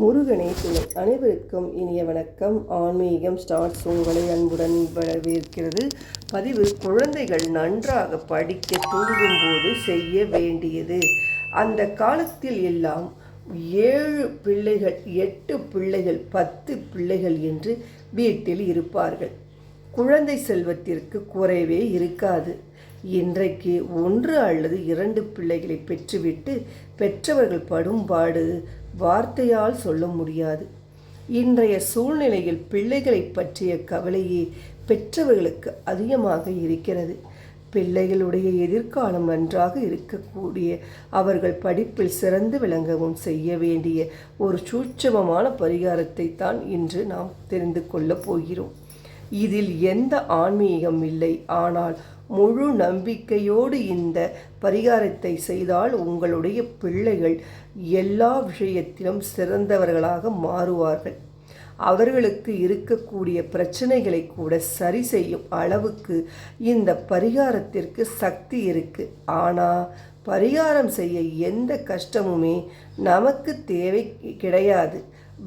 முருகனே துணை. அனைவருக்கும் இனிய வணக்கம். ஆன்மீகம் ஸ்டார்ட்ஸ் உங்களை அன்புடன் வரவேற்கிறது. பதிவு குழந்தைகள் நன்றாக படிக்க தூங்கும் போது செய்ய வேண்டியது. அந்த காலத்தில் எல்லாம் ஏழு பிள்ளைகள் எட்டு பிள்ளைகள் பத்து பிள்ளைகள் என்று வீட்டில் இருப்பார்கள். குழந்தை செல்வத்திற்கு குறைவே இருக்காது. இன்றைக்கு ஒன்று அல்லது இரண்டு பிள்ளைகளை பெற்றுவிட்டு பெற்றவர்கள் படும் பாடு வார்த்தையால் சொல்ல முடியாது. இன்றைய சூழ்நிலையில் பிள்ளைகளை பற்றிய கவலையே பெற்றவர்களுக்கு அதிகமாக இருக்கிறது. பிள்ளைகளுடைய எதிர்காலம் நன்றாக இருக்கக்கூடிய அவர்கள் படிப்பில் சிறந்து விளங்கவும் செய்ய வேண்டிய ஒரு சூட்சமமான பரிகாரத்தை தான் இன்று நாம் தெரிந்து கொள்ளப் போகிறோம். இதில் எந்த ஆன்மீகம் இல்லை. ஆனால் முழு நம்பிக்கையோடு இந்த பரிகாரத்தை செய்தால் உங்களுடைய பிள்ளைகள் எல்லா விஷயத்திலும் சிறந்தவர்களாக மாறுவார்கள். அவர்களுக்கு இருக்கக்கூடிய பிரச்சனைகளை கூட சரி செய்யும் அளவுக்கு இந்த பரிகாரத்திற்கு சக்தி இருக்கு. ஆனால் பரிகாரம் செய்ய எந்த கஷ்டமுமே நமக்கு தேவை கிடையாது.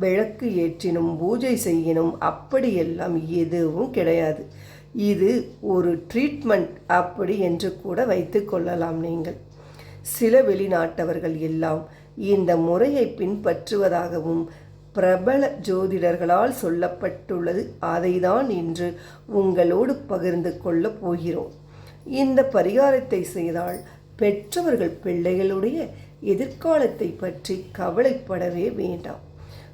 விளக்கு ஏற்றினும் பூஜை செய்யணும் அப்படியெல்லாம் எதுவும் கிடையாது. இது ஒரு ட்ரீட்மெண்ட் அப்படி என்று கூட வைத்து கொள்ளலாம் நீங்கள். சில வெளிநாட்டவர்கள் எல்லாம் இந்த முறையை பின்பற்றுவதாகவும் பிரபல ஜோதிடர்களால் சொல்லப்பட்டுள்ளது அதைதான் இன்று உங்களோடு பகிர்ந்து கொள்ளப் போகிறோம். இந்த பரிகாரத்தை செய்தால் பெற்றவர்கள் பிள்ளைகளுடைய எதிர்காலத்தை பற்றி கவலைப்படவே வேண்டாம்.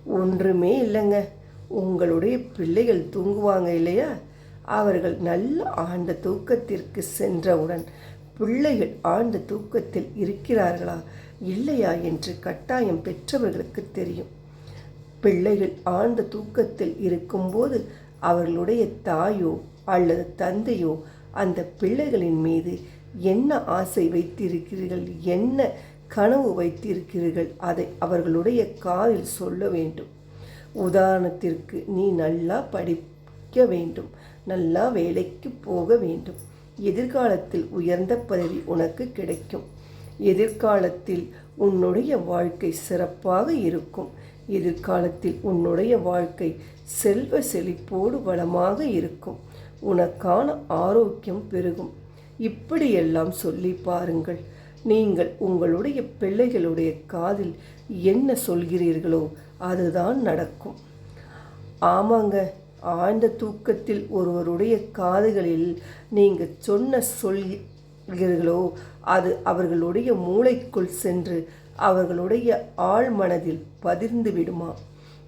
ஒன்றுமே இல்லைங்க. உங்களுடைய பிள்ளைகள் தூங்குவாங்க இல்லையா? அவர்கள் நல்ல ஆழ்ந்த தூக்கத்திற்கு சென்றவுடன் பிள்ளைகள் ஆழ்ந்த தூக்கத்தில் இருக்கிறார்களா? இல்லையா? என்று கட்டாயம் பெற்றவர்களுக்கு தெரியும். பிள்ளைகள் ஆழ்ந்த தூக்கத்தில் இருக்கும்போது அவர்களுடைய தாயோ அல்லது தந்தையோ அந்த பிள்ளைகளின் மீது என்ன ஆசை வைத்திருக்கிறீர்கள்? என்ன கனவு வைத்திருக்கிறீர்கள்? அதை அவர்களுடைய காதில் சொல்ல வேண்டும். உதாரணத்திற்கு நீ நல்லா படிக்க வேண்டும். நல்லா வேலைக்கு போக வேண்டும். எதிர்காலத்தில் உயர்ந்த பதவி உனக்கு கிடைக்கும். எதிர்காலத்தில் உன்னுடைய வாழ்க்கை சிறப்பாக இருக்கும். எதிர்காலத்தில் உன்னுடைய வாழ்க்கை செல்வ செழிப்போடு வளமாக இருக்கும். உனக்கான ஆரோக்கியம் பெருகும். இப்படியெல்லாம் சொல்லி பாருங்கள். நீங்கள் உங்களுடைய பிள்ளைகளுடைய காதில் என்ன சொல்கிறீர்களோ அதுதான் நடக்கும். ஆமாங்க ஆழ்ந்த தூக்கத்தில் ஒருவருடைய காதுகளில் நீங்கள் சொன்ன சொல்கிறீர்களோ அது அவர்களுடைய மூளைக்குள் சென்று அவர்களுடைய ஆழ் மனதில் பதிர்ந்து விடுமா?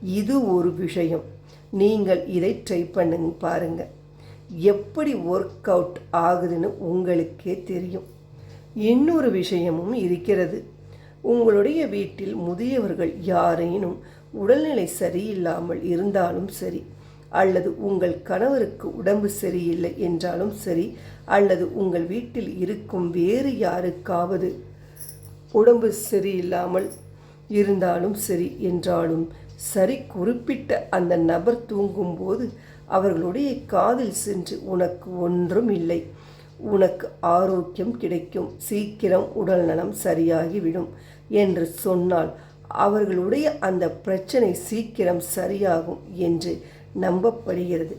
இது ஒரு விஷயம். நீங்கள் இதை ட்ரை பண்ணுங்க பாருங்க. எப்படி ஒர்க் அவுட் ஆகுதுன்னு உங்களுக்கே தெரியும். இன்னொரு விஷயமும் இருக்கிறது. உங்களுடைய வீட்டில் முதியவர்கள் யாரேனும் உடல்நிலை சரியில்லாமல் இருந்தாலும் சரி அல்லது உங்கள் கணவருக்கு உடம்பு சரியில்லை என்றாலும் சரி அல்லது உங்கள் வீட்டில் இருக்கும் வேறு யாருக்காவது உடம்பு சரியில்லாமல் இருந்தாலும் சரி என்றாலும் சரி குறிப்பிட்ட அந்த நபர் தூங்கும்போது அவர்களுடைய காதில் சென்று உனக்கு ஒன்றும் இல்லை. உனக்கு ஆரோக்கியம் கிடைக்கும். சீக்கிரம் உடல் நலம் சரியாகிவிடும் என்று சொன்னால் அவர்களுடைய அந்த பிரச்சனை சீக்கிரம் சரியாகும் என்று நம்பப்படுகிறது.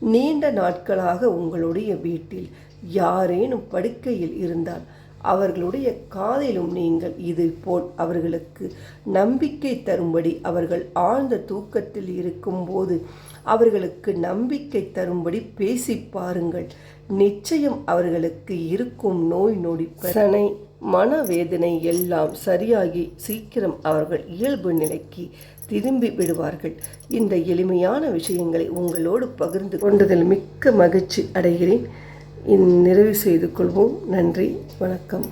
நீண்ட நாட்களாக உங்களுடைய வீட்டில் யாரேனும் படுக்கையில் இருந்தால் அவர்களுடைய காதிலும் நீங்கள் இது போல் அவர்களுக்கு நம்பிக்கை தரும்படி அவர்கள் ஆழ்ந்த தூக்கத்தில் இருக்கும்போது அவர்களுக்கு நம்பிக்கை தரும்படி பேசி பாருங்கள். நிச்சயம் அவர்களுக்கு இருக்கும் நோய் நொடி பிரச்சனை மனவேதனை எல்லாம் சரியாகி சீக்கிரம் அவர்கள் இயல்பு நிலைக்கு திரும்பி விடுவார்கள். இந்த எளிமையான விஷயங்களை உங்களோடு பகிர்ந்து கொண்டதில் மிக்க மகிழ்ச்சி அடைகிறேன். நிறைவு செய்து கொள்வோம். நன்றி. வணக்கம்.